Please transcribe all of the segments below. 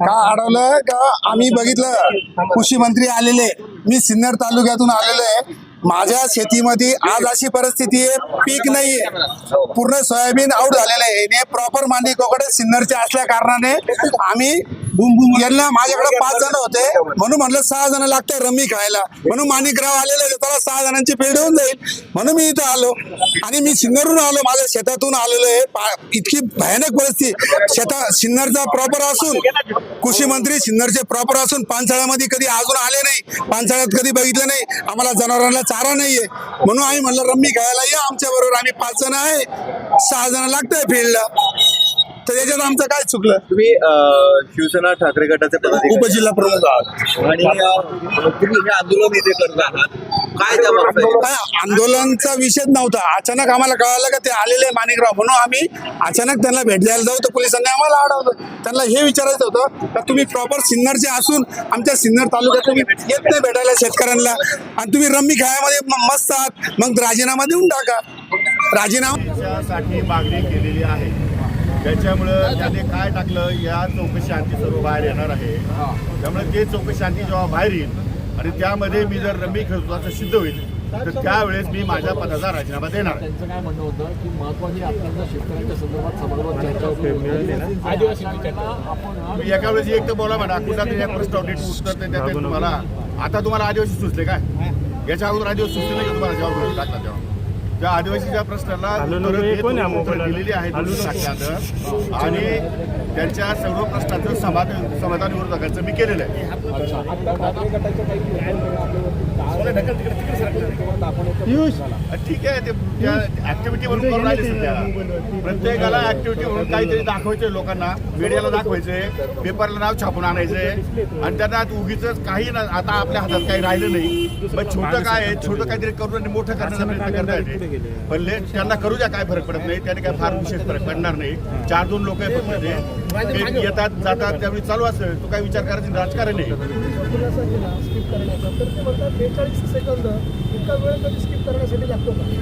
का अडवलं? का आम्ही बघितलं? कृषी मंत्री आलेले. मी सिन्नर तालुक्यातून आलेलो आहे. माझ्या शेतीमध्ये आज अशी परिस्थिती आहे पीक नाहीये. पूर्ण सोयाबीन आउट झालेलं आहे. प्रॉपर मांडी कोकडे सिन्नरचे असल्या कारणाने आम्ही यांना माझ्याकडे पाच जण होते. म्हणून म्हटलं सहा जण लागते रमी खायला. म्हणून माणिकराव आलेले त्याला सहा जणांची पेढ होऊन जाईल. म्हणून मी इथं आलो. आणि मी सिन्नरहून आलो. माझ्या शेतातून आलेलो आहे. इतकी भयानक परिस्थिती. शेता सिन्नरचा प्रॉपर असून कृषी मंत्री सिन्नरचे प्रॉपर असून पानसाळ्यामध्ये कधी अजून आले नाही. पानसाळ्यात कधी बघितलं नाही. आम्हाला जनावरांना चारा नाहीये. म्हणून आम्ही म्हणलं रम्मी खायला या आमच्या बरोबर आम्ही पाच जण आहे. सहा जण लागतंय फील्डला. तर याच्यात आमचं काय चुकलं? तुम्ही अं, शिवसेना ठाकरे गटाचे पदाधिकारी उपजिल्हा प्रमुख आहात. आणि अं, तुम्ही हे आंदोलन इथे करत आहात. काय त्या मागचं आहे? काय आंदोलनचा विषयच नव्हता. अचानक आम्हाला कळालं का ते आलेले माणिकराव. म्हणून आम्ही अचानक त्यांना भेट द्यायला जाऊ तर पोलिसांनी आम्हाला अडवलं. त्यांना हे विचारायचं होतं का तुम्ही प्रॉपर सिन्नरचे असून आमच्या सिन्नर तालुक्यात तुम्ही येत नाही भेटायला शेतकऱ्यांना. आणि तुम्ही रम्मी खेळामध्ये म- मस्त आहात. मग राजीनामा देऊन टाका. राजीनामा त्यासाठी मागणी केलेली आहे. त्याच्यामुळं त्याने काय टाकलं या चौकशी शांती सर्व बाहेर येणार आहे. त्यामुळे ते चौकशी शांती जेव्हा बाहेर येईल आणि त्यामध्ये मी जर रमी खेळतो असं सिद्ध होईल तर त्यावेळेस मी माझ्या पदाचा राजीनामा देणार. त्यांचं काय म्हणणं होतं की महत्वाची आपल्याला शेतकऱ्यांच्या संदर्भात समाजावर चर्चा एका वेळेस एक तर बोला म्हणा कुठला तरी प्रश्न नीट उत्तर ते देते तुम्हाला. आता तुम्हाला आदिवासी सुचले काय? याच्या अगोदर आदिवासी सुचले नाही तुम्हाला जेव्हा टाकला तेव्हा? त्या आदिवासीच्या प्रश्नाला दिलेली टाकल्यात आणि त्यांच्या सर्व प्रश्नाचं समाधान समाधान विरोधकांचं मी केलेलं आहे. ठीक आहे ते ऍक्टिव्हिटी म्हणून करून राहिले सध्या. प्रत्येकाला ऍक्टिव्हिटी म्हणून काहीतरी दाखवायचे लोकांना मीडियाला दाखवायचे पेपरला नाव छापून आणायचे आणि त्यांना उगीच काही ना आता आपल्या हातात काही राहिलं नाही. मग छोटं काय आहे छोटं काहीतरी करून आणि मोठं करण्याचा प्रयत्न करता येते पण ले- त्यांना करू द्या काय फरक पडत नाही. त्याने काय फार विशेष फरक पडणार नाही. चार दोन लोक आहे फक्त ते ते येतात जातात त्यावेळी चालू असेल तो काय विचार करायचं राजकारण का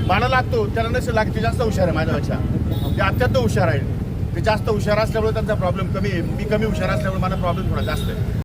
मला लागतो त्याला नसेल लागते जास्त हुशार आहे माझ्यापेक्षा ते अत्यंत हुशार आहे. ते जास्त हुशार असल्यामुळे त्यांचा प्रॉब्लेम कमी आहे. मी कमी हुशार असल्यामुळे मला प्रॉब्लेम थोडा जास्त आहे.